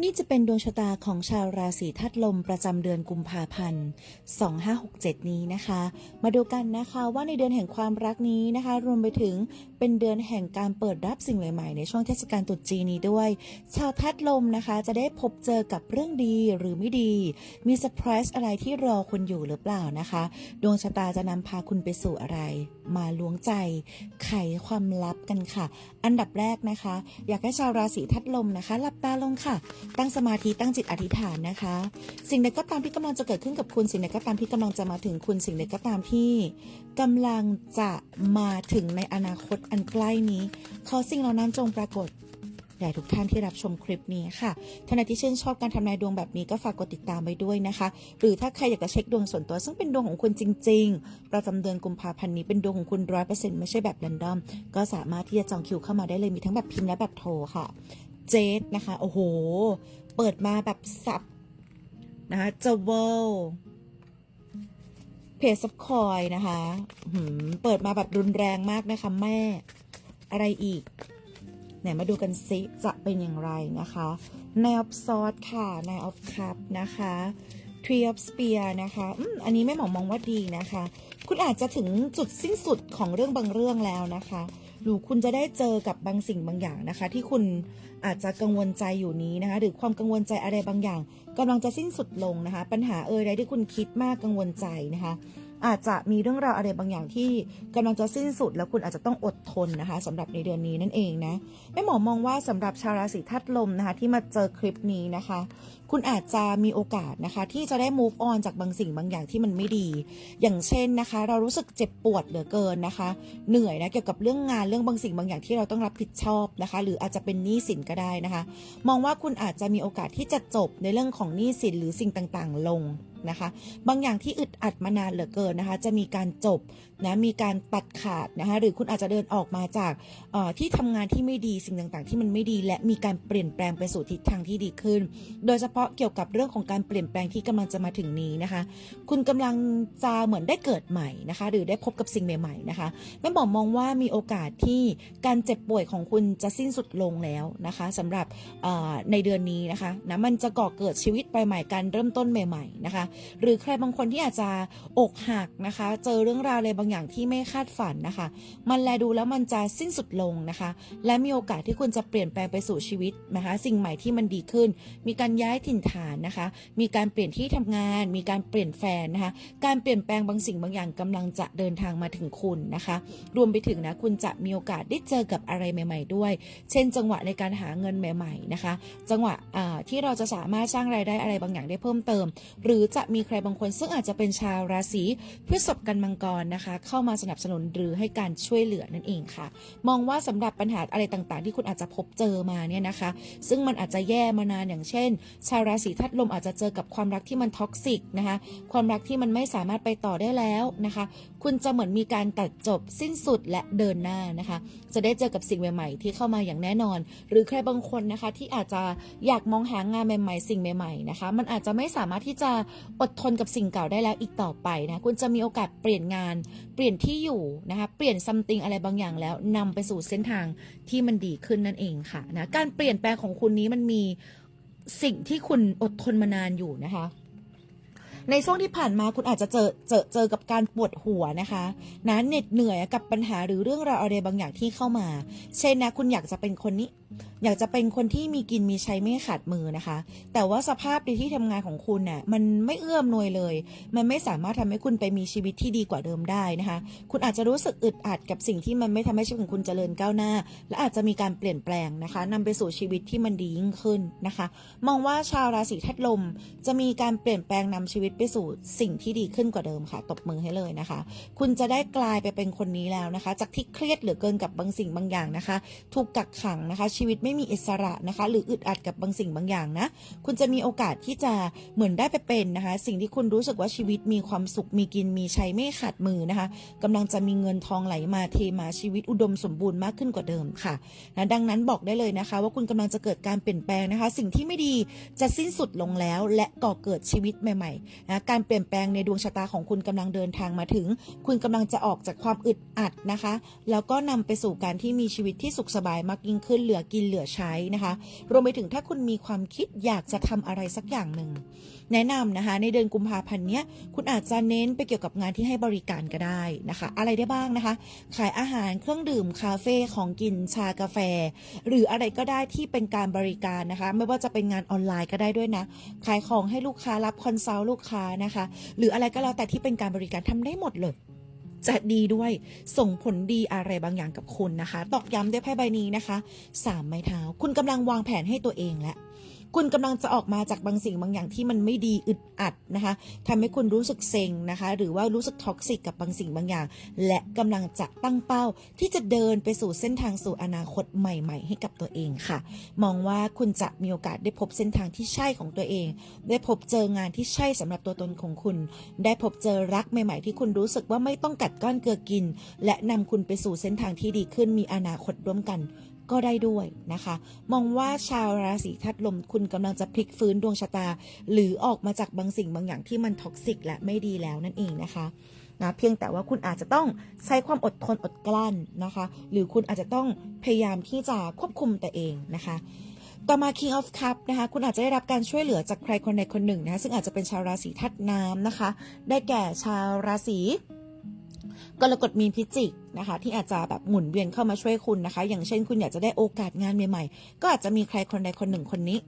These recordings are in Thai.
นี่จะเป็นดวงชะตาของชาวราศีธาตุลมประจำเดือนกุมภาพันธ์ 2567 นี้นะคะ มาดูกันนะคะว่าในเดือนแห่งความรักนี้นะคะ รวมไปถึงเป็นเดือนแห่งการเปิดรับสิ่งใหม่ๆ ในช่วงเทศกาลตรุษจีนนี้ด้วย ชาวธาตุลมนะคะ จะได้พบเจอกับเรื่องดีหรือไม่ดี มีเซอร์ไพรส์อะไรที่รอคุณอยู่หรือเปล่านะคะ ดวงชะตาจะนำพาคุณไปสู่อะไร มาล้วงใจ ไขความลับกันค่ะ อันดับแรกนะคะ อยากให้ชาวราศีธาตุลมนะคะหลับตาลงค่ะตั้งสมาธิตั้งจิตอธิษฐานนะคะ สิ่งใดก็ตามที่กำลังจะเกิดขึ้นกับคุณ สิ่งใดก็ตามที่กำลังจะมาถึงคุณ สิ่งใดก็ตามที่กำลังจะมาถึงในอนาคตอันใกล้นี้ ขอสิ่งเหล่านั้นจงปรากฏแด่ทุกท่านที่รับชมคลิปนี้ค่ะท่านใดที่ชื่นชอบการทำนายดวงแบบนี้ก็ฝากกดติดตามไว้ด้วยนะคะ หรือถ้าใครอยากจะเช็คดวงส่วนตัว ซึ่งเป็นดวงของคุณจริง ๆ ประจำเดือนกุมภาพันธ์นี้เป็นดวงของคุณร้อยเปอร์เซ็นต์ไม่ใช่แบบแรนดอม ก็สามารถที่จะจองคิวเข้ามาได้เลยมีทั้งแบบพิมพ์และแบบโทรค่ะ เจดนะคะ โอ้โห เปิดมาแบบสับนะคะเจเวลเพจซับคอยนะคะเปิดมาแบบรุนแรงมากนะคะแม่ อะไรอีก ไหนมาดูกันซิจะเป็นอย่างไรนะคะ Nine of Swords ค่ะ Nine of Cup นะคะ Three of Spear นะคะอืมอันนี้แม่หมอมองว่าดีนะคะ คุณอาจจะถึงจุดสิ้นสุดของเรื่องบางเรื่องแล้วนะคะ หรือคุณจะได้เจอกับบางสิ่งบางอย่างนะคะ ที่คุณอาจจะกังวลใจอยู่นี้นะคะ หรือความกังวลใจอะไรบางอย่างกำลังจะสิ้นสุดลงนะคะ ปัญหาเอ่ยใดที่คุณคิดมากกังวลใจนะคะ อาจจะมีเรื่องราวอะไรบางอย่างที่กำลังจะสิ้นสุด แล้วคุณอาจจะต้องอดทนนะคะสำหรับในเดือนนี้นั่นเองนะแม่หมอมองว่าสำหรับชาวราศีธาตุลมนะคะ ที่มาเจอคลิปนี้นะคะ คุณอาจจะมีโอกาสนะคะที่จะได้ move on จากบางสิ่งบางอย่างที่มันไม่ดี อย่างเช่นนะคะ เรารู้สึกเจ็บปวดเหลือเกินนะคะ เหนื่อยนะเกี่ยวกับเรื่องงานเรื่องบางสิ่งบางอย่างที่เราต้องรับผิดชอบนะคะ หรืออาจจะเป็นหนี้สินก็ได้นะคะ มองว่าคุณอาจจะมีโอกาสที่จะจบในเรื่องของหนี้สินหรือสิ่งต่างๆ ลงนะคะบางอย่างที่อึดอัดมานานเหลือเกินนะคะ จะมีการจบนะมีการตัดขาดนะคะหรือคุณอาจจะเดินออกมาจากที่ทำงานที่ไม่ดีสิ่งต่างๆ ที่มันไม่ดี และมีการเปลี่ยนแปลงไปสู่ทิศทางที่ดีขึ้น โดยเฉพาะเกี่ยวกับเรื่องของการเปลี่ยนแปลงที่กำลังจะมาถึงนี้นะคะ คุณกำลังจะเหมือนได้เกิดใหม่นะคะ หรือได้พบกับสิ่งใหม่ ๆ นะคะแม่บอกมองว่ามีโอกาสที่การเจ็บป่วยของคุณจะสิ้นสุดลงแล้วนะคะสำหรับในเดือนนี้นะคะนะมันจะก่อเกิดชีวิตไปใหม่การเริ่มต้นใหม่ ๆนะคะ หรือใครบางคนที่อาจจะอกหักนะคะ เจอเรื่องราวอะไรบางอย่างที่ไม่คาดฝันนะคะ มันแลดูแล้วมันจะสิ้นสุดลงนะคะ และมีโอกาสที่คุณจะเปลี่ยนแปลงไปสู่ชีวิตนะคะ สิ่งใหม่ที่มันดีขึ้น มีการย้ายถิ่นฐานนะคะ มีการเปลี่ยนที่ทำงาน มีการเปลี่ยนแฟนนะคะ การเปลี่ยนแปลงบางสิ่งบางอย่างกำลังจะเดินทางมาถึงคุณนะคะ รวมไปถึงนะคุณจะมีโอกาสได้เจอกับอะไรใหม่ ๆ ด้วย เช่น จังหวะในการหาเงินใหม่ ๆ นะคะ จังหวะที่เราจะสามารถสร้างรายได้อะไรบางอย่างได้เพิ่มเติม หรือจะมีใครบางคนซึ่งอาจจะเป็นชาวราศีพฤษภกันมังกรนะคะ เข้ามาสนับสนุนหรือให้การช่วยเหลือนั่นเองค่ะ มองว่าสำหรับปัญหาอะไรต่างๆ ที่คุณอาจจะพบเจอมาเนี่ยนะคะ ซึ่งมันอาจจะแย่มานานอย่างเช่น ชชาวราศีธาตุลมอาจจะเจอกับความรักที่มันท็อกซิกนะคะความรักที่มันไม่สามารถไปต่อได้แล้วนะคะ คุณจะเหมือนมีการตัดจบสิ้นสุดและเดินหน้านะคะ จะได้เจอกับสิ่งใหม่ ๆ ที่เข้ามาอย่างแน่นอน หรือใครบางคนนะคะที่อาจจะอยากมองหางานใหม่ ๆ สิ่งใหม่ๆนะคะ มันอาจจะไม่สามารถที่จะอดทนกับสิ่งเก่าได้แล้วอีกต่อไปนะคุณจะมีโอกาสเปลี่ยนงาน เปลี่ยนที่อยู่นะคะเปลี่ยนซัมติงอะไรบางอย่างแล้วนำไปสู่เส้นทางที่มันดีขึ้นนั่นเองค่ะนะการเปลี่ยนแปลงของคุณนี้มันมี สิ่งที่คุณอดทนมานานอยู่นะคะ ในช่วงที่ผ่านมาคุณอาจจะเจอเจอเจอกับการปวดหัวนะคะนะเหน็ดเหนื่อยกับปัญหาหรือเรื่องราวอะไรบางอย่างที่เข้ามา เช่นนะคุณอยากจะเป็นคนนี้ อยากจะเป็นคนที่มีกินมีใช้ไม่ขาดมือนะคะ แต่ว่าสภาพในที่ทำงานของคุณน่ะมันไม่เอื้อมหนวยเลย มันไม่สามารถทำให้คุณไปมีชีวิตที่ดีกว่าเดิมได้นะคะ คุณอาจจะรู้สึกอึดอัดกับสิ่งที่มันไม่ทำให้ชีวิตของคุณเจริญก้าวหน้า และอาจจะมีการเปลี่ยนแปลงนะคะนำไปสู่ชีวิตที่มันดียิ่งขึ้นนะคะ มองว่าชาวราศีธาตุลมจะมีการเปลี่ยนแปลงนำชีวิตไปสู่สิ่งที่ดีขึ้นกว่าเดิมค่ะ ตบมือให้เลยนะคะ คุณจะได้กลายไปเป็นคนนี้แล้วนะคะ จากที่เครียดเหลือเกินกับบางสิ่งบางอย่างนะคะ ถูกกักขังนะคะ ชีวิตไม่มีอิสระนะคะ หรืออึดอัดกับบางสิ่งบางอย่างนะ คุณจะมีโอกาสที่จะเหมือนได้ไปเป็นนะคะ สิ่งที่คุณรู้สึกว่าชีวิตมีความสุขมีกินมีใช้ไม่ขาดมือนะคะกำลังจะมีเงินทองไหลมาเทมาชีวิตอุดมสมบูรณ์มากขึ้นกว่าเดิมค่ะนะดังนั้นบอกได้เลยนะคะ ว่าคุณกำลังจะเกิดการเปลี่ยนแปลงนะคะ สิ่งที่ไม่ดีจะสิ้นสุดลงแล้วและก่อเกิดชีวิตใหม่นะการเปลี่ยนแปลงในดวงชะตาของคุณกำลังเดินทางมาถึง คุณกำลังจะออกจากความอึดอัดนะคะ แล้วก็นำไปสู่การที่มีชีวิตที่สุขสบายมากยิ่งขึ้นเหลือกินเหลือใช้นะคะ รวมไปถึงถ้าคุณมีความคิดอยากจะทำอะไรสักอย่างหนึ่งแนะนำนะคะ ในเดือนกุมภาพันธ์เนี้ยคุณอาจจะเน้นไปเกี่ยวกับงานที่ให้บริการก็ได้นะคะ อะไรได้บ้างนะคะ ขายอาหารเครื่องดื่มคาเฟ่ของกินชากาแฟ หรืออะไรก็ได้ที่เป็นการบริการนะคะ ไม่ว่าจะเป็นงานออนไลน์ก็ได้ด้วยนะ ขายของให้ลูกค้ารับคอนซัลท์ลูกคค้านะคะ หรืออะไรก็แล้วแต่ที่เป็นการบริการทำได้หมดเลย จะดีด้วยส่งผลดีอะไรบางอย่างกับคุณนะคะ ตอกย้ำด้วยไพ่ใบนี้นะคะสามไม้เท้า คุณกำลังวางแผนให้ตัวเองแล้ว คุณกำลังจะออกมาจากบางสิ่งบางอย่างที่มันไม่ดีอึดอัดนะคะทำให้คุณรู้สึกเซ็งนะคะ หรือว่ารู้สึกท็อกซิกกับบางสิ่งบางอย่าง และกำลังจะตั้งเป้า ที่จะเดินไปสู่เส้นทางสู่อนาคตใหม่ ๆ ให้กับตัวเองค่ะ มองว่าคุณจะมีโอกาสได้พบเส้นทางที่ใช่ของตัวเอง ได้พบเจองานที่ใช่สำหรับตัวตนของคุณ ได้พบเจอรักใหม่ ๆ ที่คุณรู้สึกว่าไม่ต้องกัดก้อนเกลือกิน และนำคุณไปสู่เส้นทางที่ดีขึ้นมีอนาคตร่วมกันก็ได้ด้วยนะคะ มองว่าชาวราศีธาตุลมคุณกำลังจะพลิกฟื้นดวงชะตา หรือออกมาจากบางสิ่งบางอย่างที่มันท็อกซิกและไม่ดีแล้วนั่นเองนะคะนะเพียงแต่ว่าคุณอาจจะต้องใช้ความอดทนอดกลั้นนะคะ หรือคุณอาจจะต้องพยายามที่จะควบคุมตัวเองนะคะต่อมา King of Cup นะคะ คุณอาจจะได้รับการช่วยเหลือจากใครคนใดคนหนึ่งนะคะซึ่งอาจจะเป็นชาวราศีธาตุน้ำนะคะ ได้แก่ชาวราศีกรกฎมีนพิจิก นะคะ ที่อาจจะแบบหมุนเวียนเข้ามาช่วยคุณนะคะ อย่างเช่นคุณอยากจะได้โอกาสงานใหม่ๆ ก็อาจจะมีใครคนใดคนหนึ่งคนนี้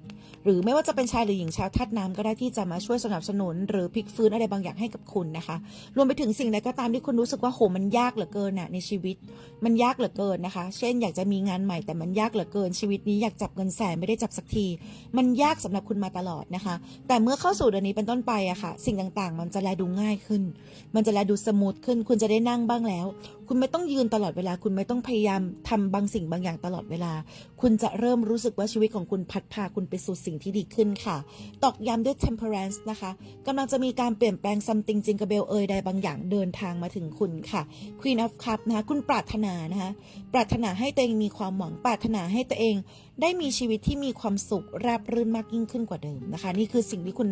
หรือไม่ว่าจะเป็นชายหรือหญิงชาวธาตุน้ำก็ได้ที่จะมาช่วยสนับสนุน หรือพลิกฟื้นอะไรบางอย่างให้กับคุณนะคะ รวมไปถึงสิ่งใดก็ตามที่คุณรู้สึกว่าโหมันยากเหลือเกินน่ะในชีวิต มันยากเหลือเกินนะคะ เช่น อยากจะมีงานใหม่แต่มันยากเหลือเกิน ชีวิตนี้อยากจับเงินแสนไม่ได้จับสักที มันยากสำหรับคุณมาตลอดนะคะ แต่เมื่อเข้าสู่เดือนนี้เป็นต้นไปอะค่ะ สิ่งต่างๆ มันจะแลดูง่ายขึ้น มันจะแลดูสมูทขึ้น คุณจะได้นั่งบ้างแล้ว คุณไม่ต้องยืนตลอดเวลา คุณไม่ต้องพยายามทำบางสิ่งบางอย่างตลอดเวลา คุณจะเริ่มรู้สึกว่าชีวิตของคุณพัดพาคุณไปสู่สิ่งที่ดีขึ้นค่ะ ตอกย้ำด้วย temperance นะคะกำลังจะมีการเปลี่ยนแปลง something จิงกระเบลเอยใดบางอย่างเดินทางมาถึงคุณค่ะ Queen of Cup นะคะ คุณปรารถนานะคะ ปรารถนาให้ตัวเองมีความหวัง ปรารถนาให้ตัวเองได้มีชีวิตที่มีความสุขราบรื่นมากยิ่งขึ้นกว่าเดิมนะคะ นี่คือสิ่งที่คุณ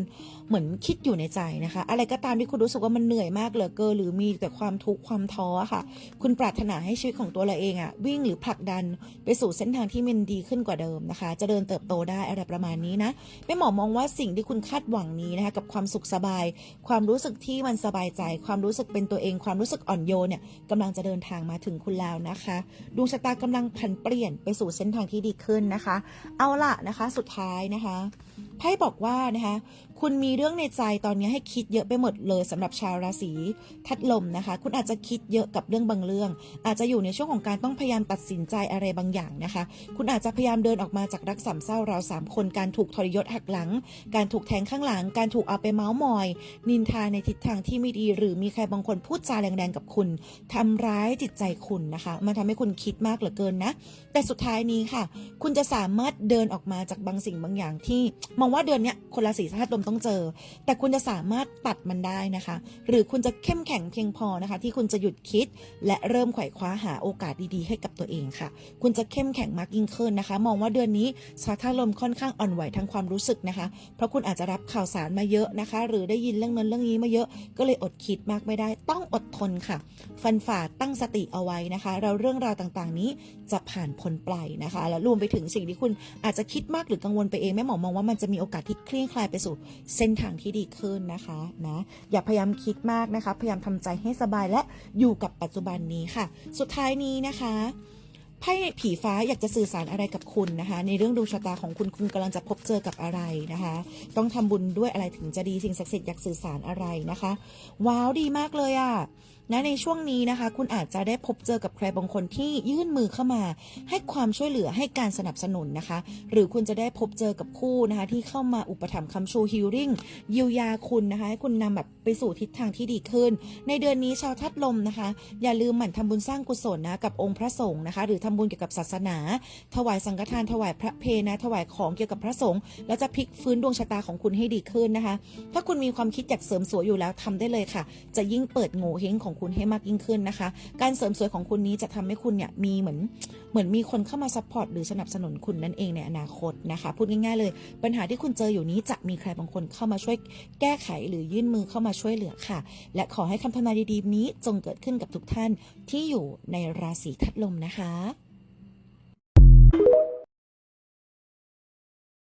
เหมือนคิดอยู่ในใจนะคะ อะไรก็ตามที่คุณรู้สึกว่ามันเหนื่อยมากเหลือเกินหรือมีแต่ความทุกข์ความท้อค่ะ คุณปรารถนาให้ชีวิตของตัวเราเองอะวิ่งหรือผลักดันไปสู่เส้นทางที่มันดีขึ้นกว่าเดิมนะคะ จะเดินเติบโตได้อะไรประมาณนี้นะแม่หมอมองว่าสิ่งที่คุณคาดหวังนี้นะคะกับความสุขสบาย ความรู้สึกที่มันสบายใจ ความรู้สึกเป็นตัวเอง ความรู้สึกอ่อนโยนเนี่ยกำลังจะเดินทางมาถึงคุณแล้วนะคะดวงชะตากำลังผันเปลี่ยนไปสู่เส้นทางที่ดีขึ้นนะคะ เอาล่ะนะคะ สุดท้ายนะคะ ไพ่บอกว่านะคะคุณมีเรื่องในใจตอนนี้ให้คิดเยอะไปหมดเลยสำหรับชาวราศีทัดลมนะคะ คุณอาจจะคิดเยอะกับเรื่องบางเรื่อง อาจจะอยู่ในช่วงของการต้องพยายามตัดสินใจอะไรบางอย่างนะคะ คุณอาจจะพยายามเดินออกมาจากรักสามเศร้าเราสามคนการถูกทรยศหักหลัง การถูกแทงข้างหลัง การถูกเอาไปเมาส์มอย นินทาในทิศทางที่ไม่ดี หรือมีใครบางคนพูดจาแรงๆกับคุณทำร้ายจิตใจคุณนะคะมันทำให้คุณคิดมากเหลือเกินนะ แต่สุดท้ายนี้ค่ะ คุณจะสามารถเดินออกมาจากบางสิ่งบางอย่างที่มองว่าเดือนนี้คนราศีธาตุลมต้องเจอ แต่คุณจะสามารถตัดมันได้นะคะ หรือคุณจะเข้มแข็งเพียงพอนะคะ ที่คุณจะหยุดคิด และเริ่มไขว่คว้าหาโอกาสดีๆ ให้กับตัวเองค่ะ คุณจะเข้มแข็งมากยิ่งขึ้นนะคะ มองว่าเดือนนี้ชาวธาตุลมค่อนข้างอ่อนไหวทางความรู้สึกนะคะ เพราะคุณอาจจะรับข่าวสารมาเยอะนะคะ หรือได้ยินเรื่องนั้นเรื่องนี้มาเยอะ ก็เลยอดคิดมากไม่ได้ ต้องอดทนค่ะ ฟันฝ่าตั้งสติเอาไว้นะคะแล้วเรื่องราวต่างๆนี้จะผ่านพ้นไปนะคะ แล้วรวมไปถึงสิ่งที่คุณอาจจะคิดมากหรือกังวลไปเองแม่หมอมองว่ามันจะมีโอกาสที่คลี่คลายไปสู่เส้นทางที่ดีขึ้นนะคะนะอย่าพยายามคิดมากนะคะ พยายามทำใจให้สบายและอยู่กับปัจจุบันนี้ค่ะ สุดท้ายนี้นะคะ ไพ่ผีฟ้าอยากจะสื่อสารอะไรกับคุณนะคะ ในเรื่องดวงชะตาของคุณคุณกำลังจะพบเจอกับอะไรนะคะ ต้องทำบุญด้วยอะไรถึงจะดีสิ่งศักดิ์สิทธิ์อยากสื่อสารอะไรนะคะ ว้าวดีมากเลยอะ่ะนะในช่วงนี้นะคะ คุณอาจจะได้พบเจอกับใครบางคนที่ยื่นมือเข้ามา ให้ความช่วยเหลือให้การสนับสนุนนะคะ หรือคุณจะได้พบเจอกับคู่นะคะ ที่เข้ามาอุปถัมภ์คำชูฮิลลิ่งเยียวยาคุณนะคะ ให้คุณนำแบบไปสู่ทิศทางที่ดีขึ้น ในเดือนนี้ชาวทัดลมนะคะ อย่าลืมหมั่นทำบุญสร้างกุศลนะกับองค์พระสงฆ์นะคะ หรือทำบุญเกี่ยวกับศาสนา ถวายสังฆทานถวายพระเพนะ ถวายของเกี่ยวกับพระสงฆ์แล้วจะพลิกฟื้นดวงชะตาของคุณให้ดีขึ้นนะคะ ถ้าคุณมีความคิดอยากเสริมสวยอยู่แล้วทำได้เลยค่ะ จะยิ่งเปิดโง่เฮงของคุณให้มากยิ่งขึ้นนะคะ การเสริมสวยของคุณนี้จะทำให้คุณเนี่ยมีเหมือนเหมือนมีคนเข้ามาซัพพอร์ตหรือสนับสนุนคุณนั่นเองในอนาคตนะคะ พูดง่ายๆเลย ปัญหาที่คุณเจออยู่นี้จะมีใครบางคนเข้ามาช่วยแก้ไขหรือยื่นมือเข้ามาช่วยเหลือค่ะ และขอให้คำทำนายดีๆนี้จงเกิดขึ้นกับทุกท่านที่อยู่ในราศีคัดลมนะคะ